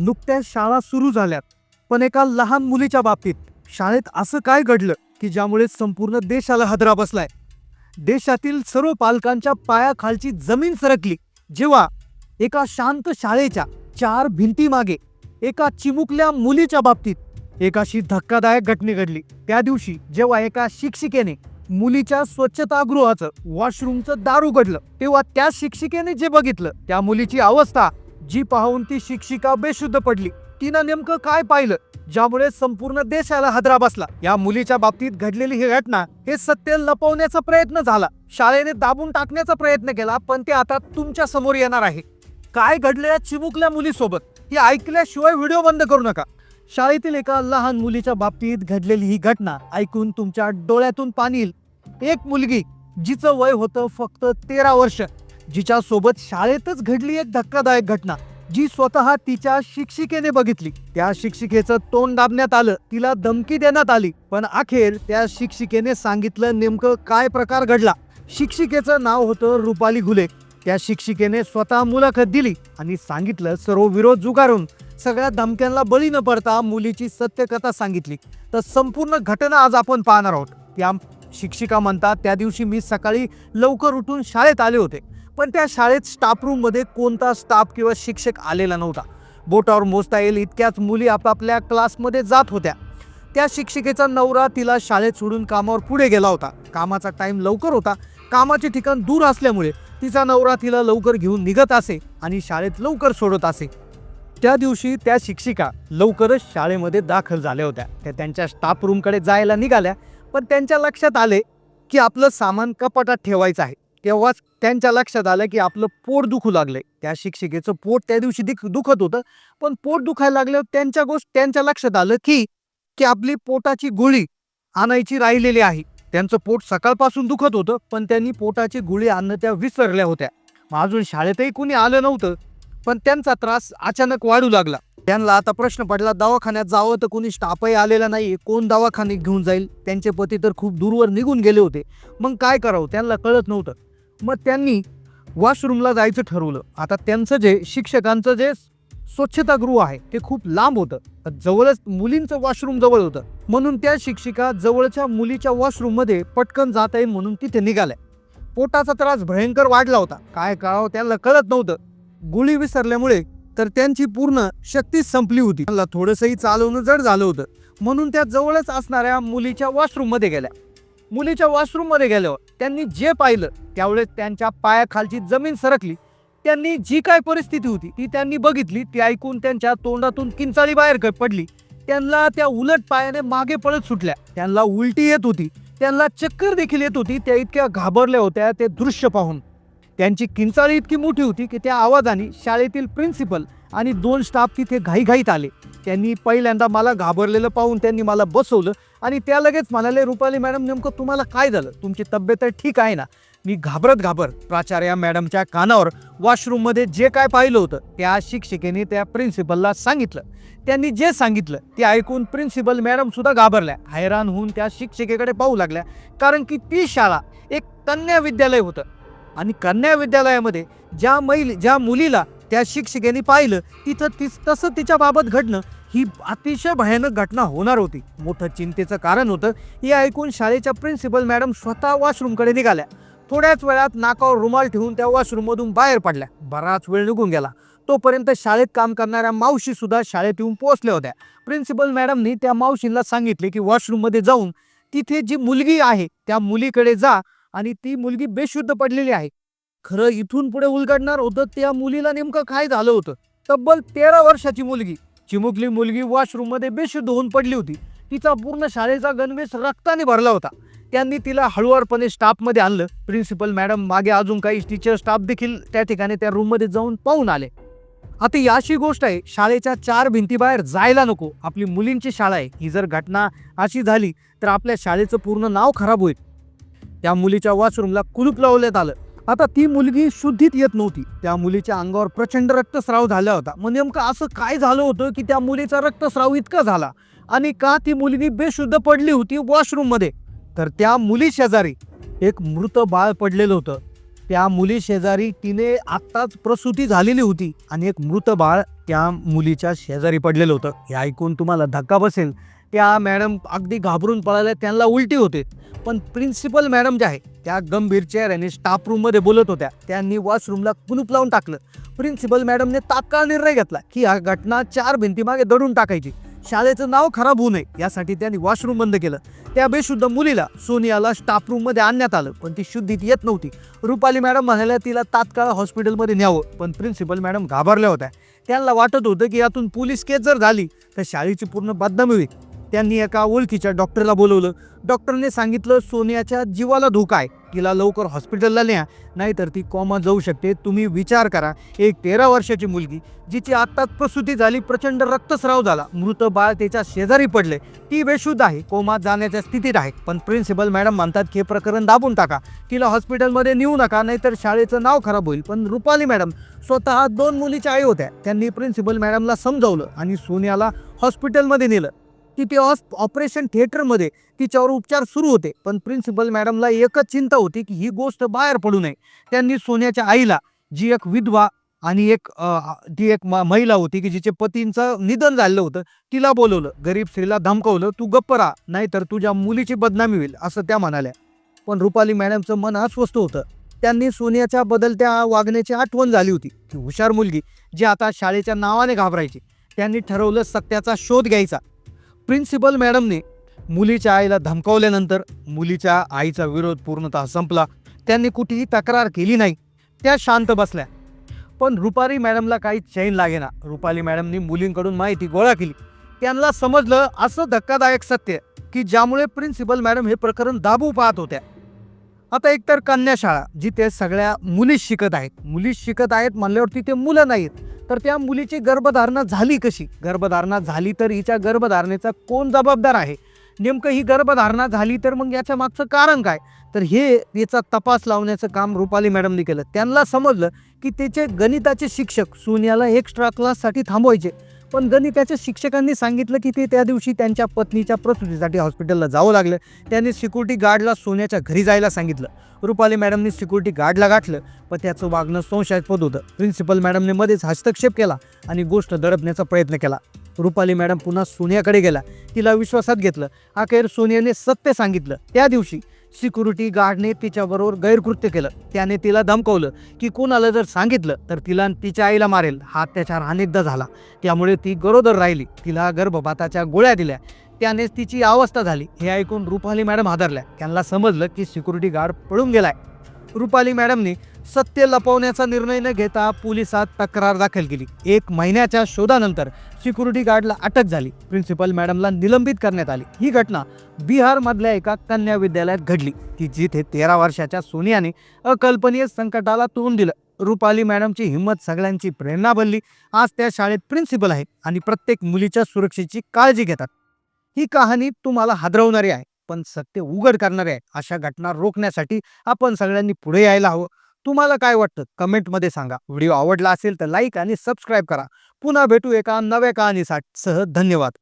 नुकत्याच शाळा सुरू झाल्यात. पण एका लहान मुलीच्या बाबतीत शाळेत असं काय घडलं की ज्यामुळे संपूर्ण देशाला हदरा बसलाय? देशातील सर्व पालकांच्या पायाखालची जमीन सरकली. जेव्हा एका शांत शाळेच्या चार भिंतीमागे एका चिमुकल्या मुलीच्या बाबतीत एक अशी धक्कादायक घटना घडली. त्या दिवशी जेव्हा एका शिक्षिकेने मुलीच्या स्वच्छतागृहाचं वॉशरूमचं दार उघडलं तेव्हा त्या शिक्षिकेने जे बघितलं त्या मुलीची अवस्था जी पाहून ती शिक्षिका बेशुद्ध पडली. तिनं नेमकं काय पाहिलं? ज्यामुळे संपूर्ण देशाला हादरा बसला. या मुलीच्या बाबतीत घडलेली ही घटना हे सत्य लपवण्याचा प्रयत्न झाला. शाळेने दाबून टाकण्याचा प्रयत्न केला पण ते आता तुमच्यासमोर येणार आहे. काय घडलेल्या चिमुकल्या मुलीसोबत? हे ऐकल्याशिवाय व्हिडिओ बंद करू नका. शाळेतील एका लहान मुलीच्या बाबतीत घडलेली ही घटना ऐकून तुमच्या डोळ्यातून पाणी एक मुलगी जिचं वय होतं फक्त तेरा वर्ष जिच्या सोबत शाळेतच घडली एक धक्कादायक घटना जी स्वतः तिच्या शिक्षिकेने बघितली. त्या शिक्षिकेचं तोंड दाबण्यात आलं तिला धमकी देण्यात आली पण अखेर त्या शिक्षिकेने सांगितलं नेमकं काय प्रकार घडला. शिक्षिकेचं नाव होतं रुपाली घुले. त्या शिक्षिकेने स्वतः मुलाखत दिली आणि सांगितलं सर्व विरोध जुगारून. सगळ्या धमक्यांना बळी न पडता मुलीची सत्यकथा सांगितली. तर संपूर्ण घटना आज आपण पाहणार आहोत. त्या शिक्षिका म्हणतात त्या दिवशी मी सकाळी लवकर उठून शाळेत आले होते. पण त्या शाळेत स्टाफ रूममध्ये कोणता स्टाफ किंवा शिक्षक आलेला नव्हता. बोटावर मोजता येईल इतक्याच मुली आपापल्या क्लासमध्ये जात होत्या. त्या शिक्षिकेचा नवरा तिला शाळेत सोडून कामावर पुढे गेला होता. कामाचा टाईम लवकर होता. कामाचे ठिकाण दूर असल्यामुळे तिचा नवरा तिला लवकर घेऊन निघत असे आणि शाळेत लवकर सोडत असे. त्या दिवशी त्या शिक्षिका लवकरच शाळेमध्ये दाखल झाल्या होत्या. त्या त्यांच्या स्टाफ रूमकडे जायला निघाल्या. पण त्यांच्या लक्षात आले की आपलं सामान कपाटात ठेवायचं आहे. तेव्हाच त्यांच्या लक्षात आलं की आपलं पोट दुखू लागलंय. त्या शिक्षिकेचं पोट त्या दिवशी दिख दुखत होतं. पण पोट दुखायला लागल्यावर त्यांच्या गोष्ट त्यांच्या लक्षात आलं की की आपली पोटाची गोळी आणायची राहिलेली आहे. त्यांचं पोट सकाळपासून दुखत होतं पण त्यांनी पोटाची गोळी आणणं त्या विसरल्या होत्या. मग अजून शाळेतही कुणी आलं नव्हतं पण त्यांचा त्रास अचानक वाढू लागला. त्यांना आता प्रश्न पडला दवाखान्यात जावं तर कोणी स्टाफही आलेला नाही कोण दवाखान्यात घेऊन जाईल? त्यांचे पती तर खूप दूरवर निघून गेले होते. मग काय करावं? त्यांना कळत नव्हतं. मग त्यांनी वॉशरूमला जायचं ठरवलं. आता त्यांचं जे शिक्षकांचं जे स्वच्छतागृह आहे ते खूप लांब होतं. जवळच मुलींचं वॉशरूम जवळ होतं. म्हणून त्या शिक्षिका जवळच्या मुलीच्या वॉशरूममध्ये पटकन जाता येईल म्हणून तिथे निघाल्या. पोटाचा त्रास भयंकर वाढला होता. काय करावं त्यांना कळत नव्हतं. गोळी विसरल्यामुळे तर त्यांची पूर्ण शक्तीच संपली होती. त्यांना थोडंसंही चालवणं जड झालं होतं. म्हणून त्या जवळच असणाऱ्या मुलीच्या वॉशरूममध्ये गेल्या. मुलीच्या वॉशरूममध्ये गेल्यावर त्यांनी जे पाहिलं त्यावेळेस त्यांच्या पायाखालची जमीन सरकली. त्यांनी जी काय परिस्थिती होती ती त्यांनी बघितली. ती ऐकून त्यांच्या तोंडातून किंचाळी बाहेर पडली. त्यांना त्या उलट पायाने मागे पळत सुटल्या. त्यांना उलटी येत होती. त्यांना चक्कर देखील येत होती. त्या इतक्या घाबरल्या होत्या ते दृश्य पाहून. त्यांची किंचाळी इतकी मोठी होती की त्या आवाजाने शाळेतील प्रिन्सिपल आणि दोन स्टाफ तिथे घाईघाईत आले. त्यांनी पहिल्यांदा मला घाबरलेलं पाहून त्यांनी मला बसवलं आणि त्या लगेच म्हणाले रुपाली मॅडम नेमकं तुम्हाला काय झालं? तुमची तब्येत तर ठीक आहे ना? मी घाबरत घाबरत प्राचार्या मॅडमच्या कानावर वॉशरूममध्ये जे काय पाहिलं होतं त्या शिक्षिकेने त्या प्रिन्सिपलला सांगितलं. त्यांनी जे सांगितलं ते ऐकून प्रिन्सिपल मॅडमसुद्धा घाबरल्या. हैराण होऊन त्या शिक्षिकेकडे पाहू लागल्या. कारण की ती शाळा एक तन्य विद्यालय होतं. आणि कन्या विद्यालयामध्ये ज्या मैल ज्या मुलीला त्या शिक्षिकेने पाहिलं तिथं तिस तसं तिच्याबाबत घडणं ही अतिशय भयानक घटना होणार होती. मोठं चिंतेचं कारण होतं हे ऐकून शाळेच्या प्रिन्सिपल मॅडम स्वतः वॉशरूमकडे निघाल्या. थोड्याच वेळात नाकावर रुमाल ठेवून त्या वॉशरूममधून बाहेर पडल्या. बराच वेळ निघून गेला. तोपर्यंत शाळेत काम करणाऱ्या मावशी सुद्धा शाळेत येऊन पोहोचल्या होत्या. प्रिन्सिपल मॅडमनी त्या मावशींना सांगितले की वॉशरूममध्ये जाऊन तिथे जी मुलगी आहे त्या मुलीकडे जा आणि ती मुलगी बेशुद्ध पडलेली आहे. खरं इथून पुढे उलगडणार होतं त्या मुलीला नेमकं काय झालं होतं? तब्बल तेरा वर्षाची मुलगी. चिमुकली मुलगी वॉशरूममध्ये बेशुद्ध होऊन पडली होती. तिचा पूर्ण शाळेचा गणवेश रक्ताने भरला होता. त्यांनी तिला हळूवारपणे स्टाफमध्ये आणलं. प्रिन्सिपल मॅडम मागे अजून काही टीचर स्टाफ देखील त्या ठिकाणी त्या रूममध्ये जाऊन पाहून आले. आता ही अशी गोष्ट आहे शाळेच्या चार भिंतीबाहेर जायला नको. आपली मुलींची शाळा आहे. ही जर घटना अशी झाली तर आपल्या शाळेचं पूर्ण नाव खराब होईल. त्या मुलीच्या वॉशरूमला कुलूप लावण्यात आलं. आता ती मुलगी शुद्धीत येत नव्हती. त्या मुलीच्या अंगावर प्रचंड रक्तस्राव झाला होता. मग नेमकं असं काय झालं होतं की त्या मुलीचा रक्तस्राव इतका झाला? आणि का ती मुलगी बेशुद्ध पडली होती वॉशरूममध्ये तर त्या मुली शेजारी एक मृत बाळ पडलेलं होतं. त्या मुली शेजारी तिने आत्ताच प्रसूती झालेली होती. आणि एक मृत बाळ त्या मुलीच्या शेजारी पडलेलं होतं. हे ऐकून तुम्हाला धक्का बसेल. त्या मॅडम अगदी घाबरून पळाल्या त्यांना उलटी होते. पण प्रिन्सिपल मॅडम ज्या आहे त्या गंभीर चेहऱ्याने स्टाफ रूममध्ये बोलत होत्या. त्यांनी वॉशरूमला कुलूप लावून टाकलं. प्रिन्सिपल मॅडमने तात्काळ निर्णय घेतला की हा घटना चार भिंतीमागे दडून टाकायची. शाळेचं नाव खराब होऊ नये यासाठी त्यांनी वॉशरूम बंद केलं. त्या बेशुद्ध मुलीला सोनियाला स्टाफ रूममध्ये आणण्यात आलं पण ती शुद्धीत येत नव्हती. रुपाली मॅडम म्हणाल्या तिला तात्काळ हॉस्पिटलमध्ये न्यावं. पण प्रिन्सिपल मॅडम घाबरल्या होत्या. त्यांना वाटत होतं की यातून पोलीस केस जर झाली तर शाळेची पूर्ण बदनामी होईल. त्यांनी एका ओळखीच्या डॉक्टरला बोलवलं. डॉक्टरने सांगितलं सोनियाच्या जीवाला धोका आहे. तिला लवकर हॉस्पिटलला न्या नाहीतर ती कॉमा जाऊ शकते. तुम्ही विचार करा. एक तेरा वर्षाची मुलगी जिची आत्ताच प्रसूती झाली प्रचंड रक्तस्राव झाला. मृत बाळ त्याच्या शेजारी पडले. ती बेशुद्ध आहे. कोमा जाण्याच्या स्थितीत आहे. पण प्रिन्सिपल मॅडम म्हणतात की हे प्रकरण दाबून टाका. तिला हॉस्पिटलमध्ये नेऊ नका नाहीतर शाळेचं नाव खराब होईल. पण रुपाली मॅडम स्वतः दोन मुलीच्या आई होत्या. त्यांनी प्रिन्सिपल मॅडमला समजावलं आणि सोनियाला हॉस्पिटलमध्ये नेलं. तिथे ते ऑपरेशन थिएटरमध्ये तिच्यावर उपचार सुरू होते. पण प्रिन्सिपल मॅडमला एकच चिंता होती की ही गोष्ट बाहेर पडू नये. त्यांनी सोन्याच्या आईला जी एक विधवा आणि एक ती एक म- महिला होती की जिचे पतींचं निधन झालेलं होतं तिला बोलवलं गरीब स्त्रीला धमकवलं तू गप्प राहा नाहीतर तुझ्या मुलीची बदनामी होईल असं त्या म्हणाल्या. पण रुपाली मॅडमचं मन अस्वस्थ होतं. त्यांनी सोन्याच्या बदलत्या वागण्याची आठवण झाली होती. ती हुशार मुलगी जी आता शाळेच्या नावाने घाबरायची. त्यांनी ठरवलं सत्याचा शोध घ्यायचा. प्रिन्सिपल मॅडमने मुलीच्या आईला धमकावल्यानंतर मुलीच्या आईचा विरोध पूर्णतः संपला. त्यांनी कुठेही तक्रार केली नाही. त्या शांत बसल्या. पण रुपारी मॅडमला काही चैन लागेना. रुपाली मॅडमनी मुलींकडून माहिती गोळा केली. त्यांना समजलं असं धक्कादायक सत्य की ज्यामुळे प्रिन्सिपल मॅडम हे प्रकरण दाबू पाहत होत्या. आता एकतर कन्या शाळा जिथे सगळ्या मुली शिकत आहेत. मुली शिकत आहेत म्हणल्यावर तिथे मुलं नाहीत. तर त्या मुलीची गर्भधारणा झाली कशी? गर्भधारणा झाली तर हिच्या गर्भधारणेचा कोण जबाबदार आहे? नेमकं ही गर्भधारणा झाली तर मग याच्या मागचं कारण काय? तर हे याचा तपास लावण्याचं काम रुपाली मॅडमने केलं. त्यांना समजलं की त्याचे गणिताचे शिक्षक सोन्याला एक्स्ट्रा क्लाससाठी थांबवायचे. पण गणिताच्या शिक्षकांनी सांगितलं की ते त्या दिवशी त्यांच्या पत्नीच्या प्रसूतीसाठी हॉस्पिटलला जावं लागलं त्यांनी सिक्युरिटी गार्डला सोन्याच्या घरी जायला सांगितलं. रुपाली मॅडमनी सिक्युरिटी गार्डला गाठलं पण त्याचं वागणं संशयास्पद होतं. प्रिन्सिपल मॅडमने मध्येच हस्तक्षेप केला आणि गोष्ट दडपण्याचा प्रयत्न केला. रुपाली मॅडम पुन्हा सोनियाकडे गेला. तिला विश्वासात घेतलं. अखेर सोनियाने सत्य सांगितलं. त्या दिवशी सिक्युरिटी गार्डने तिच्याबरोबर गैरकृत्य केलं. त्याने तिला धमकवलं की कोणाला जर सांगितलं तर तिला तिच्या आईला मारेल. हा अत्याचार अनेकदा झाला. त्यामुळे ती गरोदर राहिली. तिला गर्भपाताच्या गोळ्या दिल्या. त्यानेच तिची अवस्था झाली. हे ऐकून रुपाली मॅडम हादरल्या. त्यांना समजलं की सिक्युरिटी गार्ड पळून गेलाय. रुपाली मॅडमने सत्य लपवण्याचा निर्णय न घेता पोलिसात तक्रार दाखल केली. एक महिन्याच्या शोधानंतर सिक्युरिटी गार्डला अटक झाली. प्रिन्सिपल मॅडमला निलंबित करण्यात आली. ही घटना बिहारमधल्या एका कन्या विद्यालयात घडली. की जिथे तेरा वर्षाच्या सोनियाने अकल्पनीय संकटाला तोंड दिलं. रुपाली मॅडमची हिंमत सगळ्यांची प्रेरणा बनली. आज त्या शाळेत प्रिन्सिपल आहे आणि प्रत्येक मुलीच्या सुरक्षेची काळजी घेतात. ही कहाणी तुम्हाला हादरवणारी आहे. पण सत्य उघड करणार आहे अशा घटना रोखण्यासाठी आपण सगळ्यांनी पुढे यायला हवं. तुम्हाला काय वाटतं? कमेंटमध्ये सांगा. व्हिडिओ आवडला असेल तर लाईक आणि सबस्क्राईब करा. पुन्हा भेटू एका नव्या कहाणीसाठी सह धन्यवाद.